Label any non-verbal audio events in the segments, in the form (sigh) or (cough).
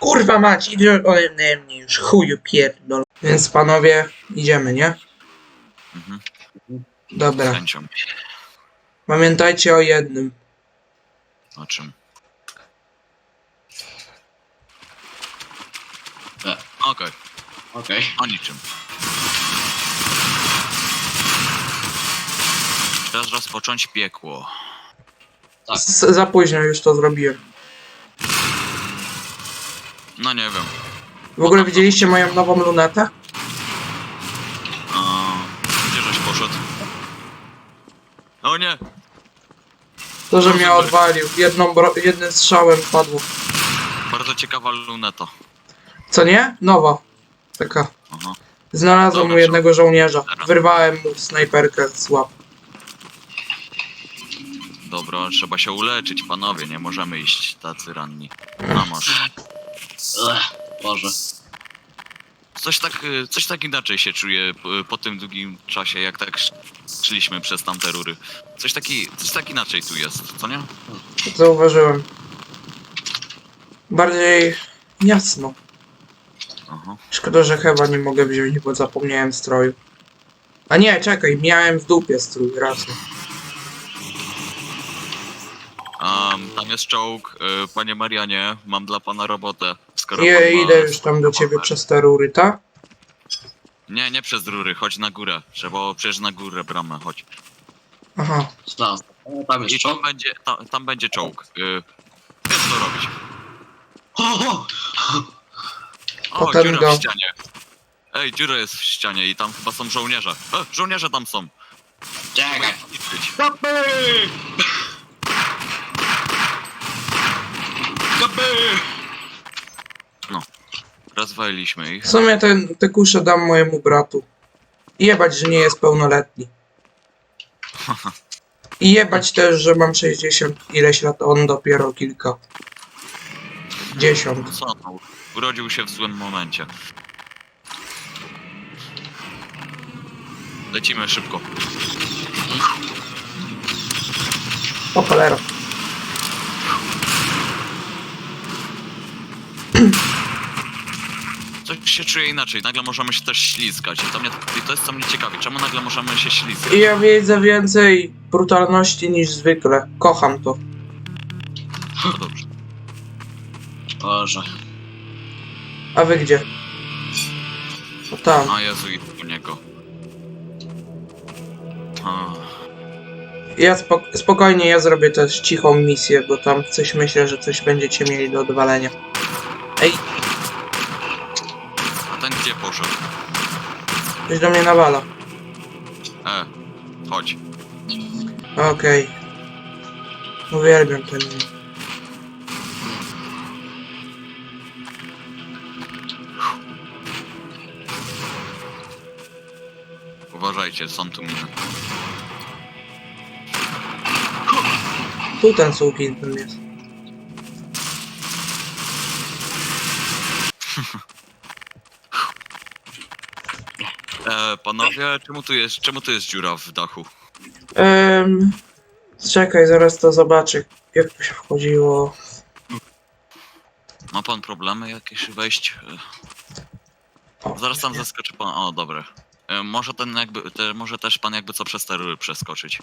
Kurwa mać, idzie ode mnie już, chuju pierdol. Więc panowie, idziemy, nie? Mhm. Z Dobra. chęcią. Pamiętajcie o jednym. O czym? E, Okej, Okej. o niczym. Czas rozpocząć piekło. Tak. Z, za późno już to zrobiłem. No nie wiem. W ogóle widzieliście moją nową lunetę? A, gdzie żeś poszedł? O nie! To, że mnie odwalił. Jedną bro- jednym strzałem padło. Bardzo ciekawa luneta. Co nie? Nowa. Taka. Aha. Znalazłem Dobra, mu jednego żołnierza. Wyrwałem mu snajperkę z łap. Dobra, trzeba się uleczyć, panowie, nie możemy iść tacy ranni. A masz. Ech, Boże. Coś tak, y, coś tak inaczej się czuję po, po tym długim czasie, jak tak sz- szliśmy przez tamte rury. Coś taki, coś tak inaczej tu jest, co nie? Zauważyłem. Bardziej jasno. Aha. Szkoda, że chyba nie mogę wziąć, bo zapomniałem stroju. A nie, czekaj, miałem w dupie strój, raczej. Tam jest czołg, y, panie Marianie, mam dla pana robotę. Skoro ma idę już tam do ciebie przez te rury, tak? Nie, nie przez rury, chodź na górę. Trzeba przejść na górę bramę, chodź. Aha. O, tam jest I tam czołg. będzie, tam, tam będzie czołg. Y, wiesz co robić. O, o! O, Potem dziura go. w ścianie. Ej, dziura jest w ścianie i tam chyba są żołnierze. E, żołnierze tam są. Czekaj. Kapy! Kapy! Rozwaliliśmy ich. W sumie ten, te kusze dam mojemu bratu. I jebać, że nie jest pełnoletni. I jebać też, że mam 60 ileś lat, on dopiero kilka. Dziesiąt. Co no, urodził się w złym momencie. Lecimy szybko. O cholera. (clears throat) Coś się czuje inaczej, nagle możemy się też ślizgać. I to, mnie, I to jest co mnie ciekawi, czemu nagle możemy się ślizgać? I ja widzę więcej brutalności niż zwykle. Kocham to. No dobrze. Boże. A wy gdzie? O tam. A Jezu, i u niego. A, Ja spok spokojnie, ja zrobię też cichą misję, bo tam coś myślę, że coś będziecie mieli do odwalenia. Ej, a ten gdzie poszedł? ktoś do mnie nawala. E, chodź. Okej. Uwielbiam ten. Uważajcie, są tu miny. Tu ten sukin ten jest. E, panowie, czemu tu jest, czemu tu jest dziura w dachu? Um, czekaj, zaraz to zobaczę. Jak to się wchodziło. Ma pan problemy jakieś wejść? E, Zaraz tam zaskoczy pan. O, dobra. E, Może ten jakby, te, może też pan jakby co przez te rury przeskoczyć.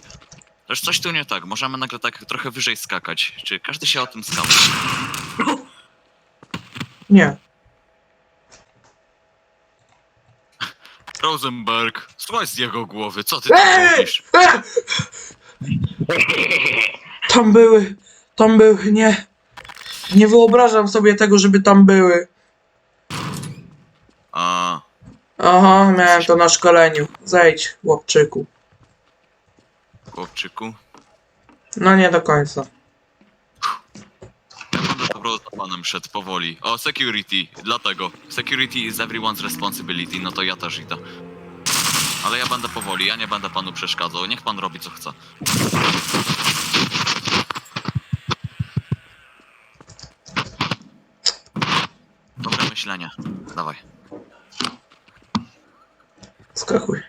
Też coś tu nie tak, możemy nagle tak trochę wyżej skakać. Czy każdy się o tym skapał? Nie. Rosenberg, słuchaj z jego głowy, co ty tam Ej! E! (laughs) Tam były. Tam były, nie. Nie wyobrażam sobie tego, żeby tam były. A, Aha, miałem to na szkoleniu. Zejdź, chłopczyku. chłopczyku. No nie do końca. Prostu za panem szedł powoli. O, security, dlatego. Security is everyone's responsibility, no to ja też idę. Ale ja będę powoli, ja nie będę panu przeszkadzał, niech pan robi co chce. Dobre myślenie. Dawaj. Skakuj.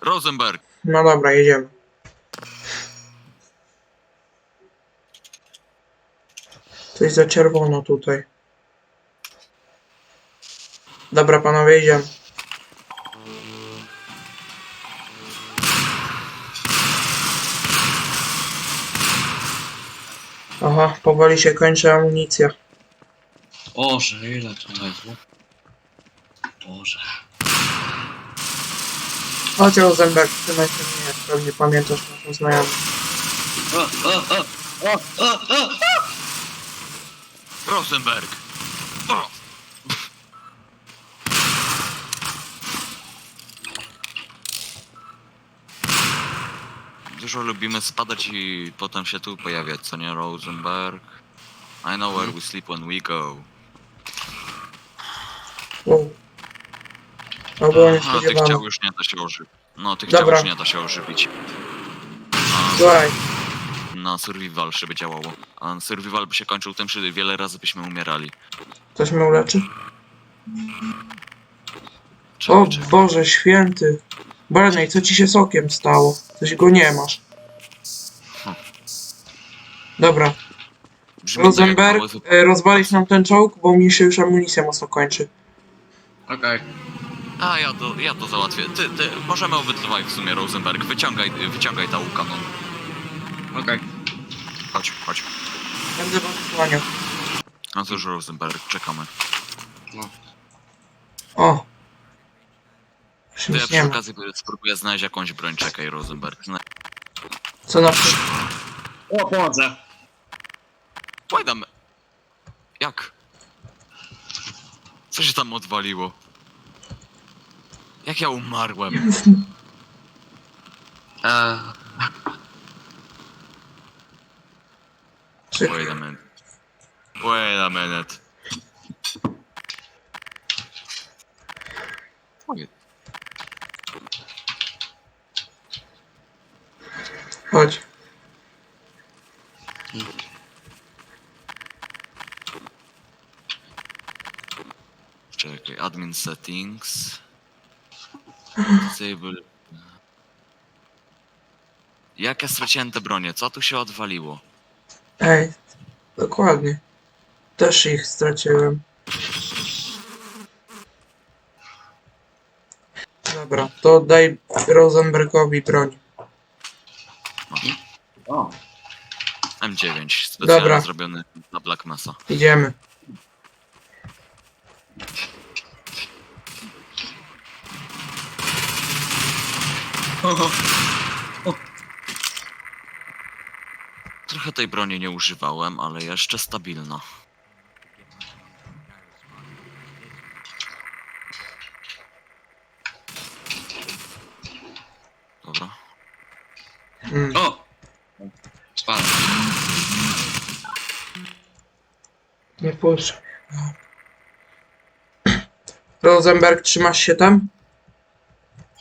Rosenberg, No dobra, jedziemy. Coś za czerwono tutaj. Dobra, panowie, idziemy. Aha, powoli się kończy amunicja. Boże, ile to jest? Boże. Chodź Rosenberg, trzymaj się mnie, pewnie pamiętasz naszą znajomą. O, o, o, o, o, o. Rosenberg! O! Dużo lubimy spadać i potem się tu pojawiać, co nie, Rosenberg? I know where we sleep when we go. Wow. To było Aha, tych niespodziewane. ciał już nie da się ożywić. No, tych Dobra. ciał już nie da się ożywić. Słuchaj, na survival żeby działało. A survival by się kończył tym, że wiele razy byśmy umierali. ktoś mnie uleczy? O czekaj. Boże święty. Barney, co ci się sokiem stało? Coś go nie masz. Dobra, Brzmi to jak Rosenberg, małe wy- e, rozwalić nam ten czołg, bo mi się już amunicja mocno kończy. Okej. A ja to, ja to załatwię. Ty, ty, możemy obydwaj w sumie, Rosenberg. Wyciągaj, wyciągaj ta kanon. Okej. Chodź, chodź. Będę was słaniał. No cóż, Rosenberg, czekamy. No. O! To ja przy okazji spróbuję znaleźć jakąś broń. Czekaj, Rosenberg. Zna... Co na przykład? O a mi- Jak? Co się tam odwaliło? Jak ja umarłem? Eee, (laughs) Wait a minute. Wait a minute. Chodź. Czekaj, admin settings. Disable. Jak ja straciłem te bronie? Co tu się odwaliło? Ej, dokładnie. Też ich straciłem. Dobra, to daj Rosenbergowi broń. o. M9, specjalnie Dobra. zrobiony na Black Mesa. Idziemy. Trochę tej broni nie używałem, ale jeszcze stabilna. Dobra. Mm. O! Spadł. Nie puszczę. Rosenberg, trzymasz się tam?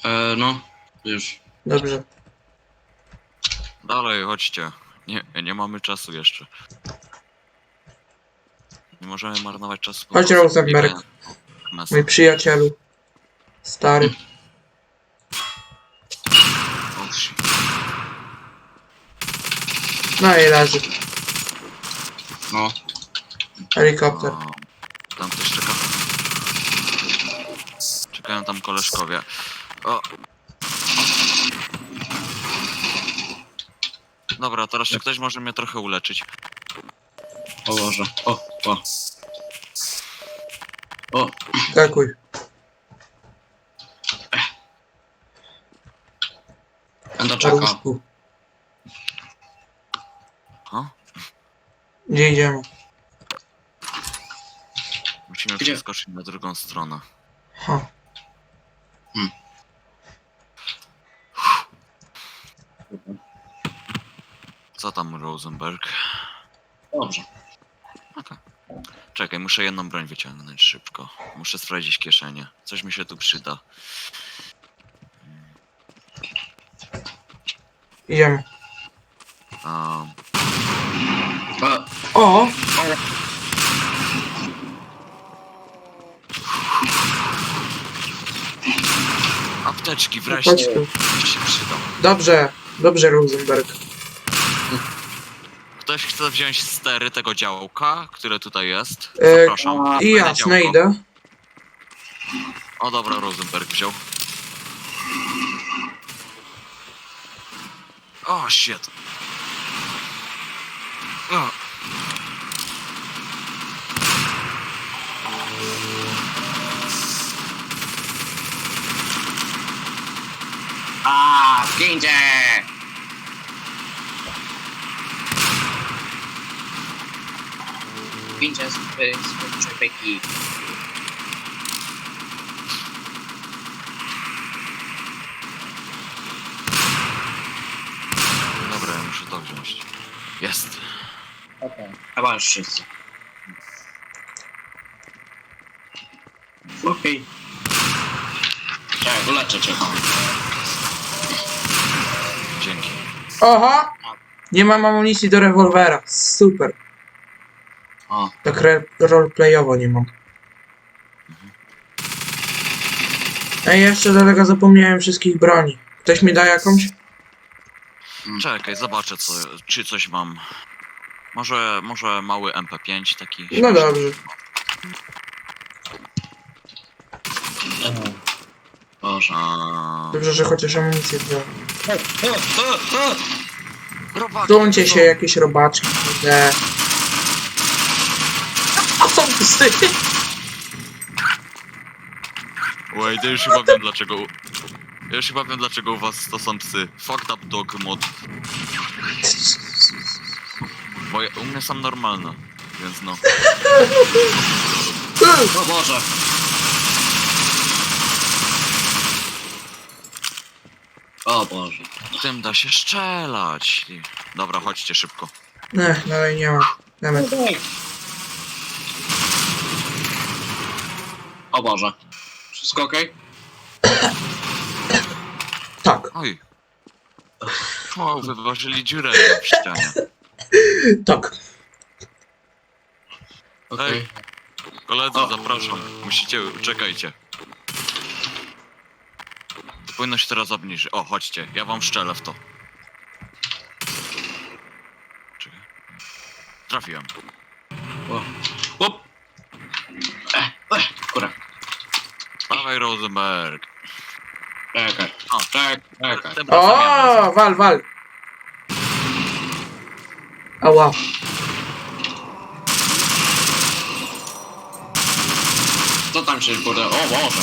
Eee, no. Już. Dobrze. Dalej, chodźcie. Nie, nie mamy czasu jeszcze. Nie możemy marnować czasu. po Chodź, prostu Rosenberg. Mój przyjacielu. Stary. Shit. No i leży. No. Helikopter. O, Tam ktoś czeka. Czekają tam koleżkowie. O. Dobra, teraz czy ktoś może mnie trochę uleczyć? O Boże. O, o. O. Skakuj. Będę Na czekał. łóżku. Ha? Gdzie idziemy? Musimy Gdzie? przeskoczyć na drugą stronę. Ha. Co tam, Rosenberg? Dobrze. Czekaj, muszę jedną broń wyciągnąć szybko. Muszę sprawdzić kieszenie. Coś mi się tu przyda. Idziemy. Um, O. O! apteczki wreszcie. Chodź tu. Ci się przyda. Dobrze. Dobrze, Rosenberg. Chce wziąć stery tego działka, które tutaj jest? E, Zapraszam. I Fajne jasne, działko. idę. O dobra, Rosenberg wziął. O, shit. O, A, zgincie! Zgincie z z człowieki. dobra, ja muszę to wziąć. Jest. Okej. Chyba już wszyscy. Okej. Czekaj, uleczę cię. Dzięki. Oho! Nie mam amunicji do rewolwera. Super. O, Tak re- roleplayowo nie mam. Ej, jeszcze do tego zapomniałem wszystkich broni. Ktoś mi da jakąś? Czekaj, zobaczę co, czy coś mam. Może, może mały MP5 taki. No dobrze. Boże. A, Dobrze, że chociaż amunicję wziąłem. Robaki, no. się jakieś robaczki. kurde. Psy! Wait, ja już chyba wiem dlaczego. u- Ja już chyba wiem dlaczego u was to są psy. Fucked up dog mod. Bo ja, u mnie są normalne, więc no. O Boże. O Boże. Tym da się strzelać. Dobra, chodźcie szybko. Nie, dalej nie ma. Damy. O Boże. Wszystko okej? Tak, Oj. Wow, wyważyli dziurę w ścianie. tak. Okej. Koledzy, O. zapraszam. Musicie, czekajcie. To powinno się teraz obniżyć. O, chodźcie, ja wam szczelę w to. Czekaj. Trafiłem. O. Eh, eh, kurwa. Dawaj Rosenberg. Czekaj. O. Czekaj. Tym razem ja wezmę. O, wal, wal. Ała. Co tam się kurde? O Boże.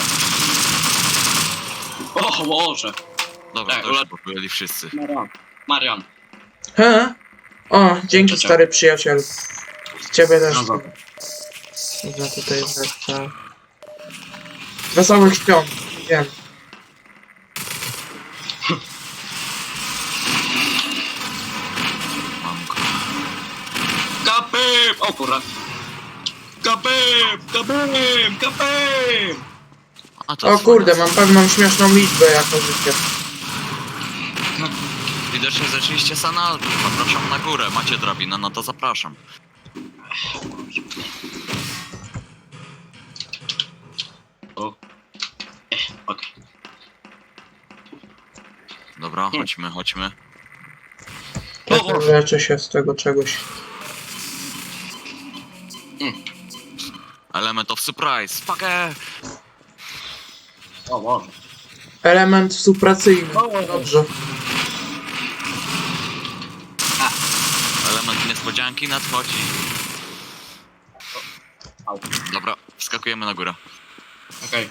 O Boże. Dobra, Tak, to już pokojeli wszyscy. Marian. Marian. He? O, dzięki stary przyjaciel. Z ciebie też. No dobra. Tutaj wreszcie. Wesołych świąt. Wiem. Kapym! O kurwa. Kapym! Kapym! Kapym! A to O kurde, mam pewną śmieszną liczbę jako życie. Widocznie zaczęliście sana. Zapraszam na górę. Macie drabinę, no to zapraszam. O. Eh, okej. Dobra, chodźmy, chodźmy. Tak O, leczę się z tego czegoś. Element of surprise. Fucker! O Boże. Element supracyjny. O. Dobrze. Element niespodzianki nadchodzi. Au. Dobra, wskakujemy na górę. Okej.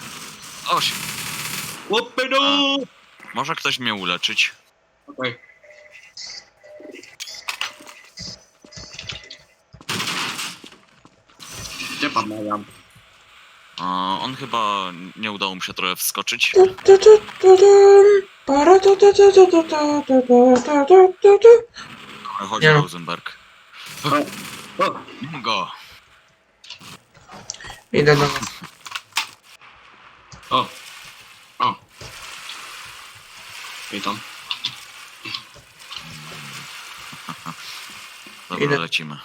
Oś, Łopydu! Może ktoś mnie uleczyć? Okej. Gdzie pan Marian? On chyba nie udało mu się trochę wskoczyć. Ale Chodzi Nie. Rosenberg. Go. Idę do was. kapitan. Dobra, Idę. lecimy.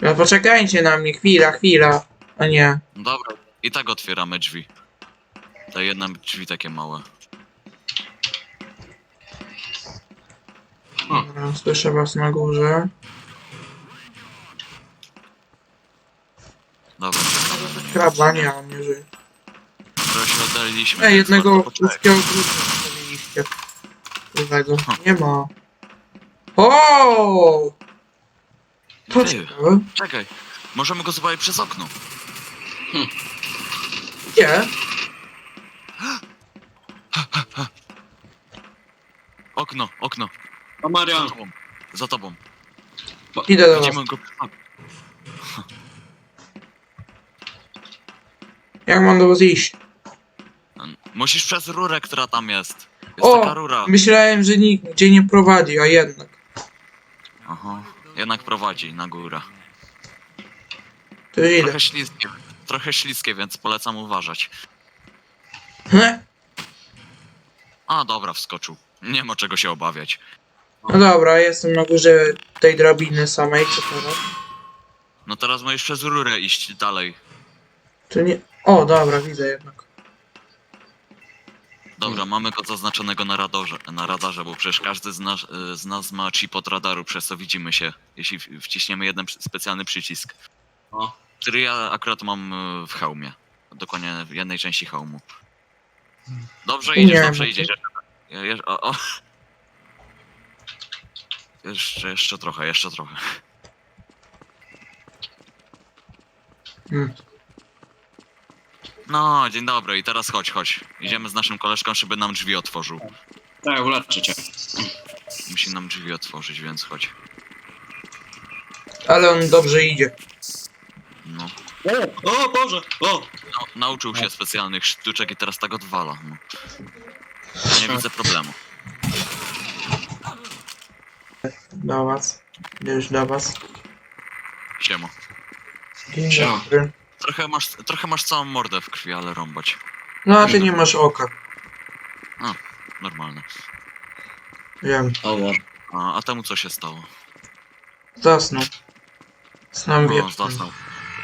No poczekajcie na mnie, chwila, chwila. A nie. Dobra, i tak otwieramy drzwi. Te jedne drzwi takie małe. Dobra, słyszę was na górze. Dobra, Kraba, nie, on nie żyje. teraz się oddaliliśmy. Ej, jednego warto zostawiliście. Żywego. Nie ma. O! To Ty, ciekawe. Czekaj, możemy go zobaczyć przez okno. Gdzie? Okno, okno. O Za Marian. tobą. Za tobą. Idę do was. Widzimy go. Jak mam do was iść? Musisz przez rurę, która tam jest. Jest O! taka rura. Myślałem, że nigdzie nie prowadzi, a jednak. Aha. Jednak prowadzi na górę. To idę. Trochę śliskie. Trochę śliskie, więc polecam uważać. He? A, dobra, wskoczył. Nie ma czego się obawiać. No dobra, jestem na górze tej drabiny samej, co teraz? No teraz możesz przez rurę iść dalej. To nie... O, dobra, widzę jednak. Dobra, mamy go zaznaczonego na radarze, na radarze bo przecież każdy z nas, y, z nas ma chip od radaru, przez co widzimy się, jeśli wciśniemy jeden specjalny przycisk. O. Który ja akurat mam y, w hełmie. Dokładnie w jednej części hełmu. Dobrze Nie, idziesz, no dobrze to- idziesz. Je, je, o, o. Jeszcze, jeszcze trochę, jeszcze trochę. Hmm. No, dzień dobry, i teraz chodź, chodź. Idziemy z naszym koleżką, żeby nam drzwi otworzył. Tak, uleczę cię. Musi nam drzwi otworzyć, więc chodź. Ale on dobrze idzie. No. O, o Boże! O! No, nauczył się specjalnych sztuczek i teraz tak odwala. No. Nie widzę problemu. Do was. Już do was. Siemo. Dzień Siema. dobry. Trochę masz, trochę masz całą mordę w krwi, ale rąbać. No a ty nie masz oka. Normalne. Wiem. O Boże. A, a temu co się stało? Zasnął. Snem No, zasnął.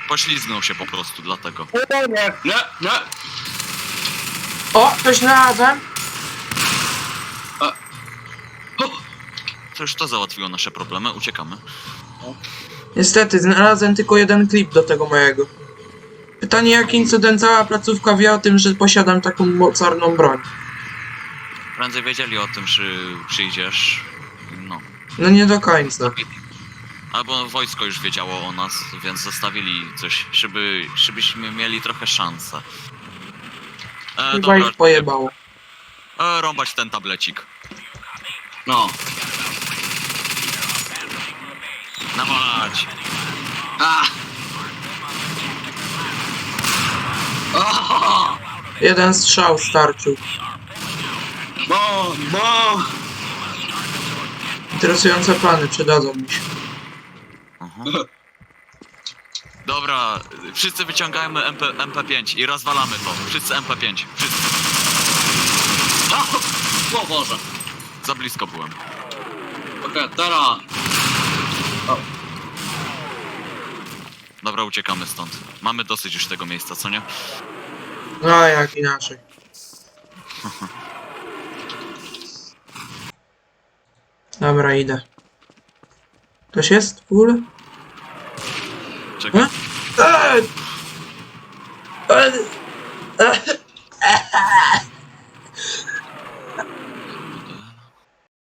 Poślizgnął się po prostu, dlatego. Nie, nie! O, coś znalazłem! To już to załatwiło nasze problemy, uciekamy. Niestety, znalazłem tylko jeden klip do tego mojego. Pytanie, jaki incydent cała placówka wie o tym, że posiadam taką mocarną broń? Prędzej wiedzieli o tym, że przyjdziesz. No. No nie do końca. Albo wojsko już wiedziało o nas, więc zostawili coś, żeby, żebyśmy mieli trochę szansę. E, Chyba dobra, ich pojebało. e, rąbać ten tablecik. No. Nawalać. A! O! (laughs) Jeden strzał starczył. Bo, bo! Interesujące plany przydadzą mi się. Aha. Dobra, wszyscy wyciągajmy MP, MP5 i rozwalamy to. Wszyscy MP5. Wszyscy. O Boże! Za blisko byłem. Okej, teraz. Dobra, uciekamy stąd. Mamy dosyć już tego miejsca, co nie? No a jak inaczej. (laughs) Dobra, idę. Ktoś jest w ogóle? Czekaj. E? Eee! Eee! Eee!